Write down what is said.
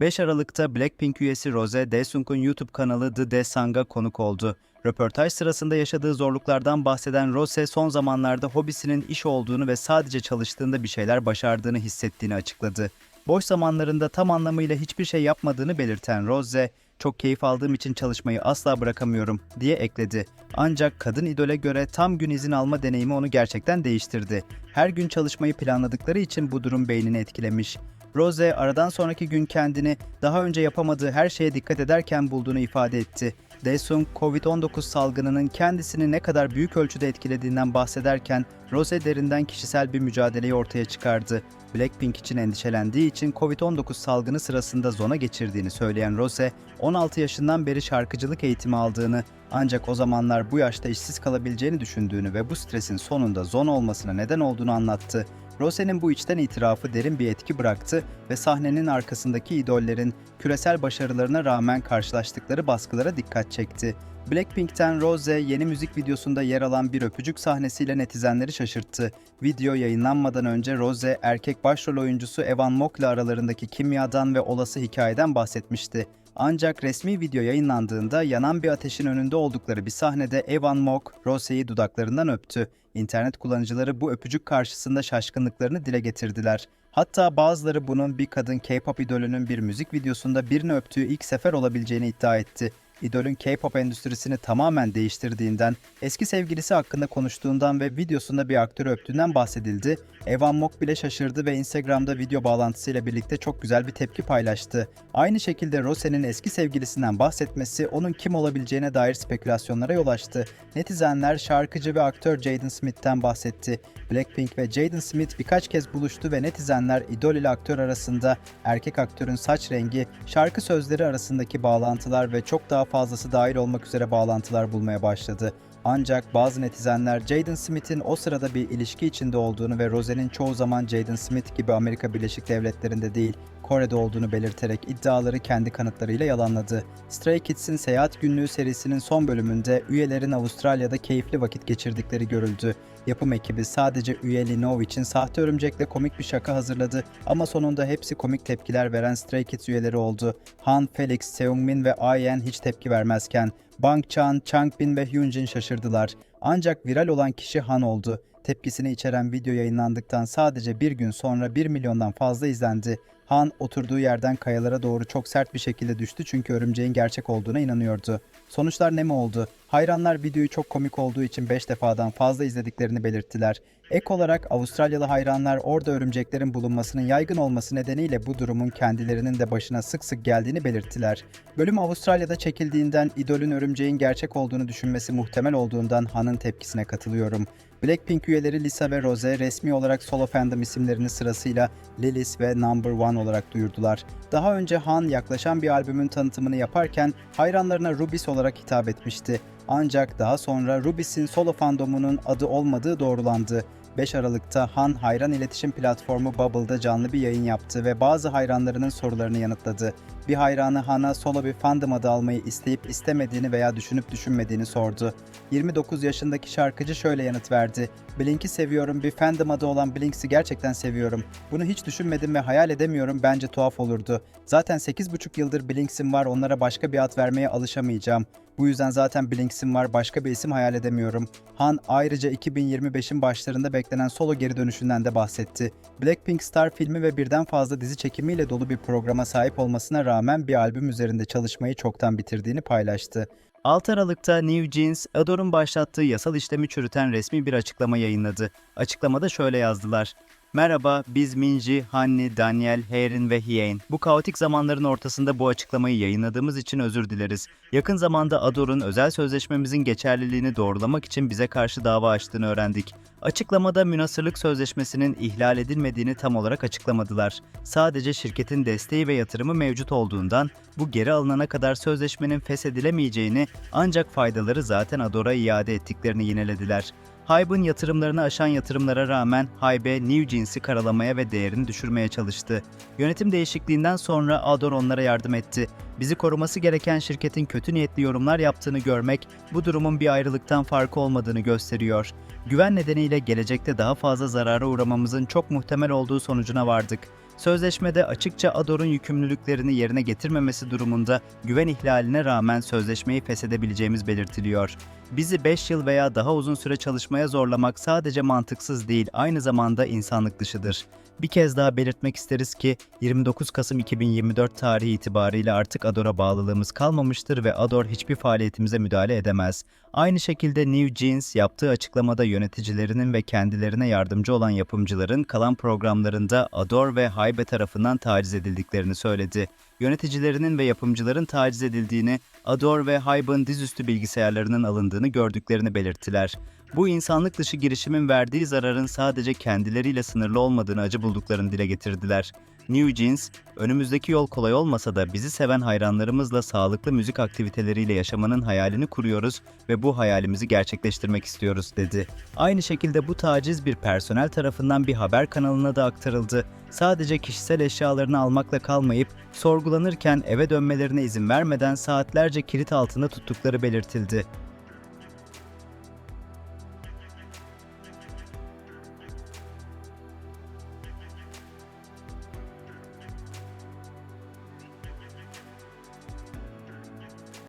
5 Aralık'ta Blackpink üyesi Rose Daesung'un YouTube kanalı The Daesung'a konuk oldu. Röportaj sırasında yaşadığı zorluklardan bahseden Rose son zamanlarda hobisinin iş olduğunu ve sadece çalıştığında bir şeyler başardığını hissettiğini açıkladı. Boş zamanlarında tam anlamıyla hiçbir şey yapmadığını belirten Rose, çok keyif aldığım için çalışmayı asla bırakamıyorum diye ekledi. Ancak kadın idole göre tam gün izin alma deneyimi onu gerçekten değiştirdi. Her gün çalışmayı planladıkları için bu durum beynini etkilemiş. Rose aradan sonraki gün kendini daha önce yapamadığı her şeye dikkat ederken bulduğunu ifade etti. Daesung, Covid-19 salgınının kendisini ne kadar büyük ölçüde etkilediğinden bahsederken Rose derinden kişisel bir mücadeleyi ortaya çıkardı. Blackpink için endişelendiği için Covid-19 salgını sırasında zona geçirdiğini söyleyen Rose, 16 yaşından beri şarkıcılık eğitimi aldığını ancak o zamanlar bu yaşta işsiz kalabileceğini düşündüğünü ve bu stresin sonunda zona olmasına neden olduğunu anlattı. Rose'nin bu içten itirafı derin bir etki bıraktı ve sahnenin arkasındaki idollerin küresel başarılarına rağmen karşılaştıkları baskılara dikkat çekti. Blackpink'ten Rose yeni müzik videosunda yer alan bir öpücük sahnesiyle netizenleri şaşırttı. Video yayınlanmadan önce Rose erkek başrol oyuncusu Evan Mock aralarındaki kimyadan ve olası hikayeden bahsetmişti. Ancak resmi video yayınlandığında yanan bir ateşin önünde oldukları bir sahnede Evan Mock, Rose'yi dudaklarından öptü. İnternet kullanıcıları bu öpücük karşısında şaşkınlıklarını dile getirdiler. Hatta bazıları bunun bir kadın K-pop idolünün bir müzik videosunda birini öptüğü ilk sefer olabileceğini iddia etti. İdolün K-pop endüstrisini tamamen değiştirdiğinden, eski sevgilisi hakkında konuştuğundan ve videosunda bir aktörü öptüğünden bahsedildi. Evan Mock bile şaşırdı ve Instagram'da video bağlantısıyla birlikte çok güzel bir tepki paylaştı. Aynı şekilde Rose'nin eski sevgilisinden bahsetmesi onun kim olabileceğine dair spekülasyonlara yol açtı. Netizenler şarkıcı ve aktör Jaden Smith'ten bahsetti. Blackpink ve Jaden Smith birkaç kez buluştu ve netizenler idol ile aktör arasında erkek aktörün saç rengi, şarkı sözleri arasındaki bağlantılar ve çok daha fazlası dahil olmak üzere bağlantılar bulmaya başladı. Ancak bazı netizenler Jaden Smith'in o sırada bir ilişki içinde olduğunu ve Rose'nin çoğu zaman Jaden Smith gibi Amerika Birleşik Devletleri'nde değil, Kore'de olduğunu belirterek iddiaları kendi kanıtlarıyla yalanladı. Stray Kids'in Seyahat Günlüğü serisinin son bölümünde üyelerin Avustralya'da keyifli vakit geçirdikleri görüldü. Yapım ekibi sadece üye Linov için sahte örümcekle komik bir şaka hazırladı ama sonunda hepsi komik tepkiler veren Stray Kids üyeleri oldu. Han, Felix, Seungmin ve Ayen hiç tepki vermezken Bang Chan, Changbin ve Hyunjin şaşırdılar. Ancak viral olan kişi Han oldu. Tepkisini içeren video yayınlandıktan sadece bir gün sonra 1 milyondan fazla izlendi. Han oturduğu yerden kayalara doğru çok sert bir şekilde düştü çünkü örümceğin gerçek olduğuna inanıyordu. Sonuçlar ne mi oldu? Hayranlar videoyu çok komik olduğu için 5 defadan fazla izlediklerini belirttiler. Ek olarak Avustralyalı hayranlar orada örümceklerin bulunmasının yaygın olması nedeniyle bu durumun kendilerinin de başına sık sık geldiğini belirttiler. Bölüm Avustralya'da çekildiğinden idolün örümceğin gerçek olduğunu düşünmesi muhtemel olduğundan Han'ın tepkisine katılıyorum. Blackpink üyeleri Lisa ve Rose resmi olarak solo fandom isimlerini sırasıyla Lilis ve Number One olarak duyurdular. Daha önce Han yaklaşan bir albümün tanıtımını yaparken hayranlarına Rubis olarak hitap etmişti. Ancak daha sonra Rubis'in solo fandomunun adı olmadığı doğrulandı. 5 Aralık'ta Han hayran iletişim platformu Bubble'da canlı bir yayın yaptı ve bazı hayranlarının sorularını yanıtladı. Bir hayranı Han'a solo bir fandom adı almayı isteyip istemediğini veya düşünüp düşünmediğini sordu. 29 yaşındaki şarkıcı şöyle yanıt verdi. Blink'i seviyorum, bir fandom adı olan Blinks'i gerçekten seviyorum. Bunu hiç düşünmedim ve hayal edemiyorum, bence tuhaf olurdu. Zaten 8,5 yıldır Blinks'im var, onlara başka bir ad vermeye alışamayacağım. Bu yüzden zaten Blinks'im var, başka bir isim hayal edemiyorum. Han ayrıca 2025'in başlarında beklenen solo geri dönüşünden de bahsetti. Blackpink Star filmi ve birden fazla dizi çekimiyle dolu bir programa sahip olmasına rağmen bir albüm üzerinde çalışmayı çoktan bitirdiğini paylaştı. 6 Aralık'ta New Jeans, Ador'un başlattığı yasal işlemi çürüten resmi bir açıklama yayınladı. Açıklamada şöyle yazdılar. Merhaba, biz Minji, Hanni, Daniel, Herin ve Hien. Bu kaotik zamanların ortasında bu açıklamayı yayınladığımız için özür dileriz. Yakın zamanda Ador'un özel sözleşmemizin geçerliliğini doğrulamak için bize karşı dava açtığını öğrendik. Açıklamada münasırlık sözleşmesinin ihlal edilmediğini tam olarak açıklamadılar. Sadece şirketin desteği ve yatırımı mevcut olduğundan bu geri alınana kadar sözleşmenin feshedilemeyeceğini ancak faydaları zaten Ador'a iade ettiklerini yinelediler. Hybe'ın yatırımlarını aşan yatırımlara rağmen Hybe New Jeans'i karalamaya ve değerini düşürmeye çalıştı. Yönetim değişikliğinden sonra Ador onlara yardım etti. Bizi koruması gereken şirketin kötü niyetli yorumlar yaptığını görmek bu durumun bir ayrılıktan farkı olmadığını gösteriyor. Güven nedeniyle gelecekte daha fazla zarara uğramamızın çok muhtemel olduğu sonucuna vardık. Sözleşmede açıkça Ador'un yükümlülüklerini yerine getirmemesi durumunda güven ihlaline rağmen sözleşmeyi feshedebileceğimiz belirtiliyor. Bizi 5 yıl veya daha uzun süre çalışmaya zorlamak sadece mantıksız değil, aynı zamanda insanlık dışıdır. Bir kez daha belirtmek isteriz ki 29 Kasım 2024 tarihi itibariyle artık Ador'a bağlılığımız kalmamıştır ve Ador hiçbir faaliyetimize müdahale edemez. Aynı şekilde New Jeans yaptığı açıklamada yöneticilerinin ve kendilerine yardımcı olan yapımcıların kalan programlarında Ador ve Haybe tarafından taciz edildiklerini söyledi. Yöneticilerinin ve yapımcıların taciz edildiğini, Ador ve Hybe'ın dizüstü bilgisayarlarının alındığını gördüklerini belirttiler. Bu insanlık dışı girişimin verdiği zararın sadece kendileriyle sınırlı olmadığını acı bulduklarını dile getirdiler. New Jeans, önümüzdeki yol kolay olmasa da bizi seven hayranlarımızla sağlıklı müzik aktiviteleriyle yaşamanın hayalini kuruyoruz ve bu hayalimizi gerçekleştirmek istiyoruz dedi. Aynı şekilde bu taciz bir personel tarafından bir haber kanalına da aktarıldı. Sadece kişisel eşyalarını almakla kalmayıp sorgulanırken eve dönmelerine izin vermeden saatlerce kilit altında tuttukları belirtildi.